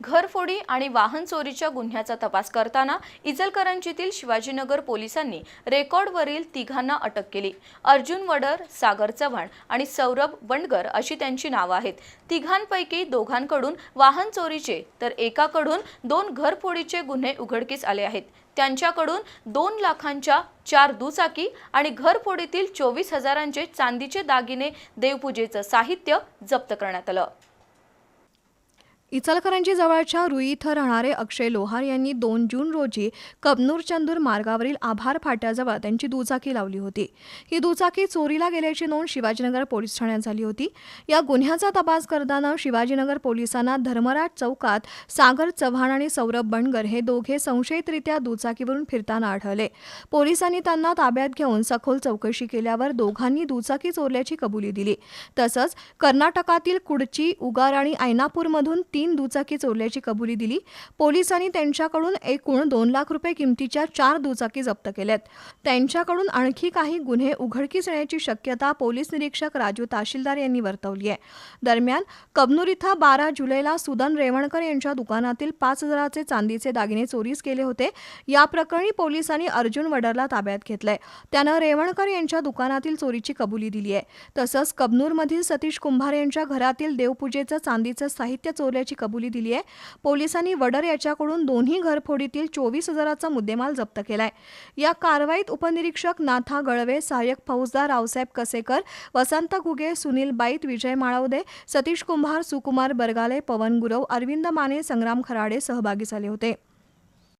घरफोडी आणि वाहन चोरीच्या गुन्ह्याचा तपास करताना इचलकरंजीतील शिवाजीनगर पोलिसांनी रेकॉर्डवरील तिघांना अटक केली. अर्जुन वडर सागर चव्हाण आणि सौरभ वंडगर अशी त्यांची नावं आहेत. तिघांपैकी दोघांकडून वाहन चोरीचे तर एकाकडून दोन घरफोडीचे गुन्हे उघडकीस आले आहेत. त्यांच्याकडून दोन लाखांच्या चार दुचाकी आणि घरफोडीतील चोवीस हजारांचे चांदीचे दागिने देवपूजेचं साहित्य जप्त करण्यात आलं. इचलकरंजी जवळच्या रुई इथं राहणारे अक्षय लोहार यांनी दोन जून रोजी कबनूर चंदूर मार्गावरील आभार फाट्याजवळ त्यांची दुचाकी लावली होती. ही दुचाकी चोरीला गेल्याची नोंद शिवाजीनगर पोलीस ठाण्यात झाली होती. या गुन्ह्याचा तपास करताना शिवाजीनगर पोलिसांना धर्मराज चौकात सागर चव्हाण आणि सौरभ बनगर हे दोघे संशयितरित्या दुचाकीवरून फिरताना आढळले. पोलिसांनी त्यांना ताब्यात घेऊन सखोल चौकशी केल्यावर दोघांनी दुचाकी चोरल्याची कबुली दिली. तसंच कर्नाटकातील कुडची उगार आणि ऐनापूरमधून तीन दुचाकी चोरल्याची कबुली दिली. पोलिसांनी त्यांच्याकडून एकूण दोन लाख रुपये किमतीच्या चार दुचाकी जप्त केल्यात. त्यांच्याकडून आणखी काही गुन्हे उघडकीस येण्याची शक्यता पोलीस निरीक्षक राजू ताशीलदार यांनी वर्तवली आहे. दरम्यान कबनूर इथं बारा जुलैला सुदन रेवणकर यांच्या दुकानातील पाच हजाराचे चांदीचे दागिने चोरीस केले होते. या प्रकरणी पोलिसांनी अर्जुन वडरला ताब्यात घेतलंय. त्यानं रेवणकर यांच्या दुकानातील चोरीची कबुली दिली आहे. तसंच कबनूरमधील सतीश कुंभार यांच्या घरातील देवपूजेचं चांदीचं साहित्य असल्याची कबुली दिली आहे. पोलिसांनी वडर याच्याकडून दोन्ही घरफोडीतील चोवीस हजाराचा मुद्देमाल जप्त केलाय. या कारवाईत उपनिरीक्षक नाथा गळवे सहाय्यक फौजदार रावसाहेब कसेकर वसंत घुगे सुनील बाईत विजय माळवदे सतीश कुंभार सुकुमार बरगाले पवन गुरव अरविंद माने संग्राम खराडे सहभागी झाले होते.